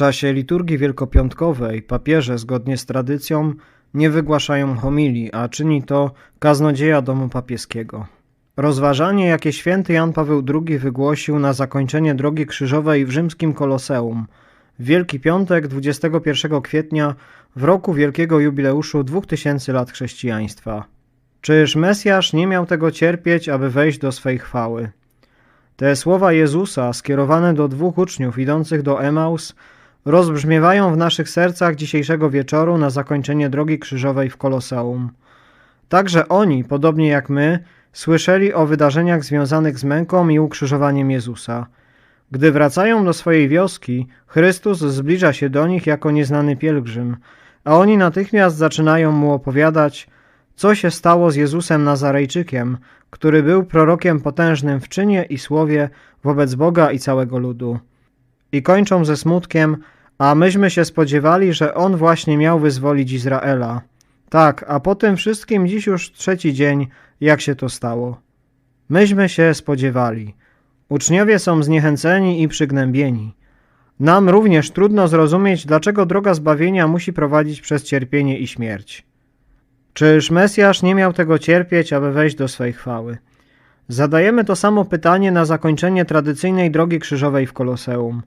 czasie liturgii wielkopiątkowej papieże zgodnie z tradycją nie wygłaszają homilii, a czyni to kaznodzieja domu papieskiego. Rozważanie, jakie święty Jan Paweł II wygłosił na zakończenie drogi krzyżowej w rzymskim Koloseum Wielki Piątek 21 kwietnia w roku wielkiego jubileuszu 2000 lat chrześcijaństwa. Czyż Mesjasz nie miał tego cierpieć, aby wejść do swej chwały? Te słowa Jezusa skierowane do dwóch uczniów idących do Emaus rozbrzmiewają w naszych sercach dzisiejszego wieczoru na zakończenie drogi krzyżowej w Koloseum. Także oni, podobnie jak my, słyszeli o wydarzeniach związanych z męką i ukrzyżowaniem Jezusa. Gdy wracają do swojej wioski, Chrystus zbliża się do nich jako nieznany pielgrzym, a oni natychmiast zaczynają mu opowiadać, co się stało z Jezusem Nazarejczykiem, który był prorokiem potężnym w czynie i słowie wobec Boga i całego ludu. I kończą ze smutkiem, a myśmy się spodziewali, że on właśnie miał wyzwolić Izraela. Tak, a po tym wszystkim dziś już trzeci dzień, jak się to stało. Myśmy się spodziewali. Uczniowie są zniechęceni i przygnębieni. Nam również trudno zrozumieć, dlaczego droga zbawienia musi prowadzić przez cierpienie i śmierć. Czyż Mesjasz nie miał tego cierpieć, aby wejść do swej chwały? Zadajemy to samo pytanie na zakończenie tradycyjnej drogi krzyżowej w Koloseum.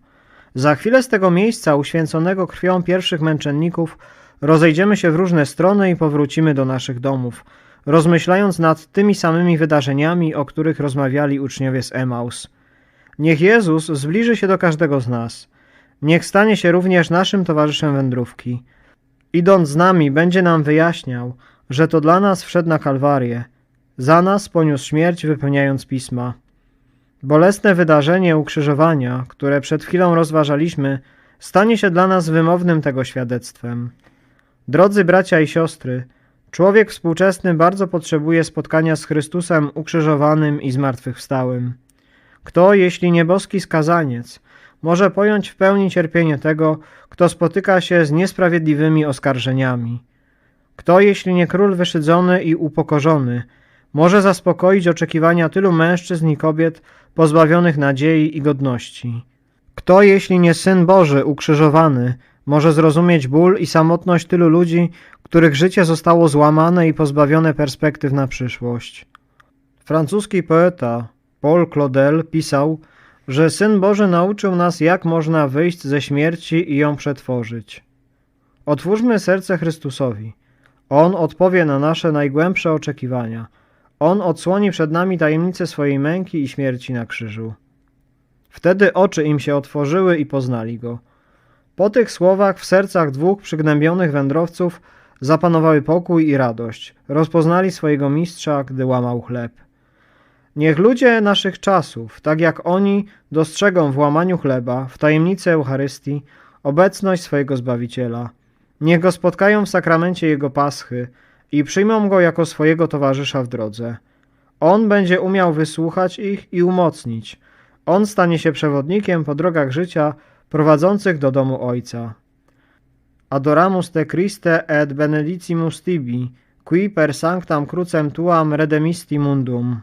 Za chwilę z tego miejsca, uświęconego krwią pierwszych męczenników, rozejdziemy się w różne strony i powrócimy do naszych domów, rozmyślając nad tymi samymi wydarzeniami, o których rozmawiali uczniowie z Emaus. Niech Jezus zbliży się do każdego z nas. Niech stanie się również naszym towarzyszem wędrówki. Idąc z nami, będzie nam wyjaśniał, że to dla nas wszedł na Kalwarię. Za nas poniósł śmierć, wypełniając pisma. Bolesne wydarzenie ukrzyżowania, które przed chwilą rozważaliśmy, stanie się dla nas wymownym tego świadectwem. Drodzy bracia i siostry, człowiek współczesny bardzo potrzebuje spotkania z Chrystusem ukrzyżowanym i zmartwychwstałym. Kto, jeśli nie boski skazaniec, może pojąć w pełni cierpienie tego, kto spotyka się z niesprawiedliwymi oskarżeniami? Kto, jeśli nie król wyszydzony i upokorzony, może zaspokoić oczekiwania tylu mężczyzn i kobiet pozbawionych nadziei i godności? Kto, jeśli nie Syn Boży ukrzyżowany, może zrozumieć ból i samotność tylu ludzi, których życie zostało złamane i pozbawione perspektyw na przyszłość? Francuski poeta Paul Claudel pisał, że Syn Boży nauczył nas, jak można wyjść ze śmierci i ją przetworzyć. Otwórzmy serce Chrystusowi. On odpowie na nasze najgłębsze oczekiwania. On odsłoni przed nami tajemnicę swojej męki i śmierci na krzyżu. Wtedy oczy im się otworzyły i poznali go. Po tych słowach w sercach dwóch przygnębionych wędrowców zapanowały pokój i radość. Rozpoznali swojego mistrza, gdy łamał chleb. Niech ludzie naszych czasów, tak jak oni, dostrzegą w łamaniu chleba, w tajemnicy Eucharystii, obecność swojego Zbawiciela. Niech go spotkają w sakramencie Jego Paschy i przyjmą go jako swojego towarzysza w drodze. On będzie umiał wysłuchać ich i umocnić. On stanie się przewodnikiem po drogach życia prowadzących do domu Ojca. Adoramus te Christe et benedicimus tibi, qui per sanctam crucem tuam redemisti mundum.